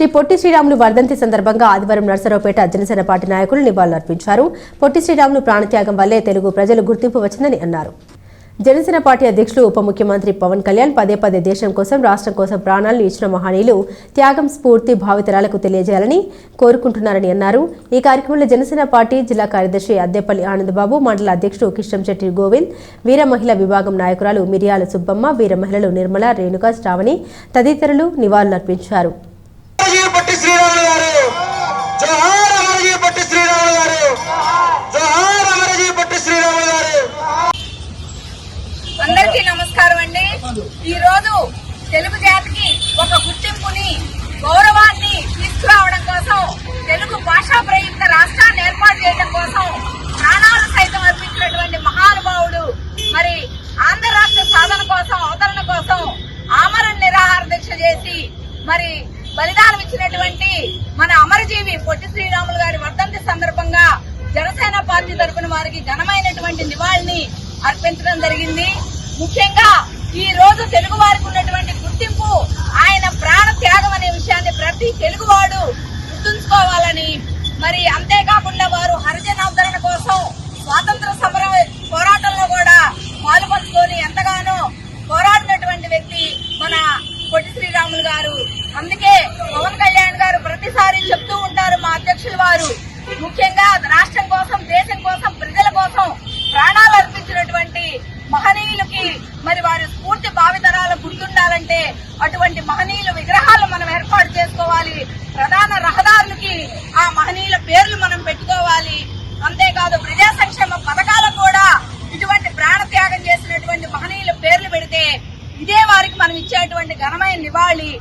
శ్రీ పొట్టి శ్రీరాములు వర్ధంతి సందర్భంగా ఆదివారం నర్సరావుపేట జనసేన పార్టీ నాయకులు నివాళులర్పించారు. పొట్టి శ్రీరాములు ప్రాణత్యాగం వల్లే తెలుగు ప్రజలు గుర్తింపు వచ్చిందని అన్నారు. జనసేన పార్టీ అధ్యక్షులు ఉప ముఖ్యమంత్రి పవన్ కళ్యాణ్ పదే పదే దేశం కోసం రాష్ట్రం కోసం ప్రాణాలను ఇచ్చిన మహనీయులు త్యాగం స్ఫూర్తి భావితరాలకు తెలియజేయాలని కోరుకుంటున్నారని అన్నారు. ఈ కార్యక్రమంలో జనసేన పార్టీ జిల్లా కార్యదర్శి అద్దెపల్లి ఆనందబాబు మండల అధ్యక్షుడు కిష్టంశెట్టి గోవింద్ వీర మహిళా విభాగం నాయకురాలు మిరియాల సుబ్బమ్మ వీర మహిళలు నిర్మల రేణుక శ్రావణి తదితరులు నివాళులర్పించారు. అమరజీ పట్టి శ్రీరాములు గారు. జోహార్ అమరజీ పట్టి శ్రీరాములు గారు. జోహార్ అమరజీ పట్టి శ్రీరాములు గారు. అందరికీ నమస్కారం అండి. ఈ రోజు తెలుగు జాతికి ఒక గుర్తింపుని గౌరవాన్ని తీసుకురావడం కోసం తెలుగు భాషా ప్రయుక్త రాష్ట్రాన్ని ఏర్పాటు చేయడం కోసం ప్రాణాలు సైతం అర్పించినటువంటి మహానుభావుడు మరి ఆంధ్ర రాష్ట్ర సాధన కోసం అవతరణ కోసం ఆమరణ నిరాహార దీక్ష చేసి మరి బలిదానం ఇచ్చినటువంటి మన అమరజీవి పొట్టి శ్రీరాములు గారి వర్ధంతి సందర్భంగా జనసేన పార్టీ తరఫున వారికి ఘనమైనటువంటి నివాళిని అర్పించడం జరిగింది. ముఖ్యంగా ఈ రోజు తెలుగు వారికి ఉన్నటువంటి గుర్తింపు ఆయన ప్రాణ త్యాగం అనే విషయాన్ని ప్రతి తెలుగువాడు గుర్తుంచుకోవాలని మరి అంతే వారు హరిజనావతరణ కోసం స్వాతంత్ర సమర పోరాటంలో కూడా పాలుపంచుకొని ఎంతగానో పోరాడినటువంటి వ్యక్తి మన పొట్టి శ్రీరాములు గారు అందుకే పవన్ కళ్యాణ్ గారు ప్రతిసారి చెప్తూ ఉంటారు మా అధ్యక్షులు వారు ముఖ్యంగా రాష్ట్రం కోసం దేశం కోసం ప్రజల కోసం ప్రాణాలు అర్పించినటువంటి మహనీయులకి మరి వారి స్ఫూర్తి భావితరాలు గుర్తుండాలంటే అటువంటి మహనీయుల విగ్రహాలు మనం ఏర్పాటు చేసుకోవాలి. ప్రధాన రహదారులకి ఆ మహనీయుల పేర్లు మనం పెట్టుకోవాలి. అంతేకాదు ప్రజా సంక్షేమ పథకాలకు కూడా ఇటువంటి ప్రాణ త్యాగం చేసినటువంటి మహనీయుల పేర్లు పెడితే ఇదే వారికి మనం ఇచ్చేటువంటి ఘనమైన నివాళి.